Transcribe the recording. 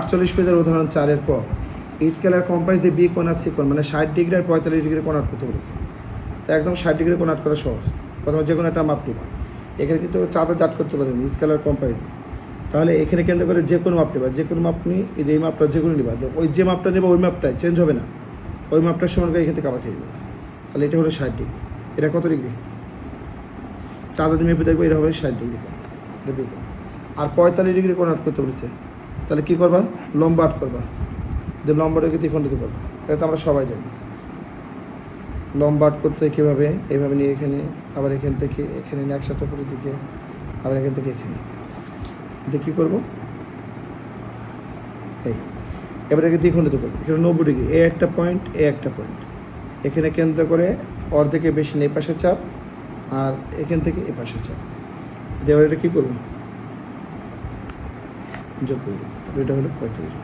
আটচল্লিশ পেজের উদাহরণ চারের ক স্কেলার কম্পাস দিয়ে বি কোন আর সি কোন মানে ষাট ডিগ্রি আর পঁয়তাল্লিশ ডিগ্রি কোন আট করতে বলেছে। তো একদম ষাট ডিগ্রি কোন আট করা সহজ। প্রথমে যে কোনো একটা মাপ নিবা। এখানে কিন্তু চাঁদা আট করতে পারেন স্কেলার কম্পাস দিয়ে। তাহলে এখানে কেন্দ্র করে যে কোনো মাপ নেবা, যে কোনো মাপ নিয়ে এই যে এই মাপটা যে কোনো নিবা। ওই যে মাপটা নেবা, ওই মাপটাই চেঞ্জ হবে না। ওই মাপটার করে এখান থেকে আবার খেয়ে নেবে। তাহলে এটা হলো ষাট ডিগ্রি। এটা কত ডিগ্রি? চাঁদা দিয়ে মেপে দেখব এটা হবে ষাট ডিগ্রি আর পঁয়তাল্লিশ ডিগ্রি কোন আট করতে বলেছে। তাহলে কী করবা? লম্বা আট করবা। যে লম্বাটাকে দ্বিখণ্ডিত করবা। এটা তো আমরা সবাই জানি। লম্বা আট করতে কীভাবে? এইভাবে নিয়ে এখানে, আবার এখান থেকে, এখানে নিয়ে একসাথে উপরের দিকে, আবার এখান থেকে এখানে। দিয়ে কী করব? এই। এবার একে দ্বিখণ্ডিত করব। এখানে নব্বই ডিগ্রি। এ একটা পয়েন্ট এ একটা পয়েন্ট এখানে কেন্দ্র করে অর্ধেকে বেশি নেই পাশে চাপ, আর এখান থেকে এ পাশে চাপ। দেওয়ার এটা কী করব? যোগ করব তাহলে এটা হলো পঁয়তাল্লিশ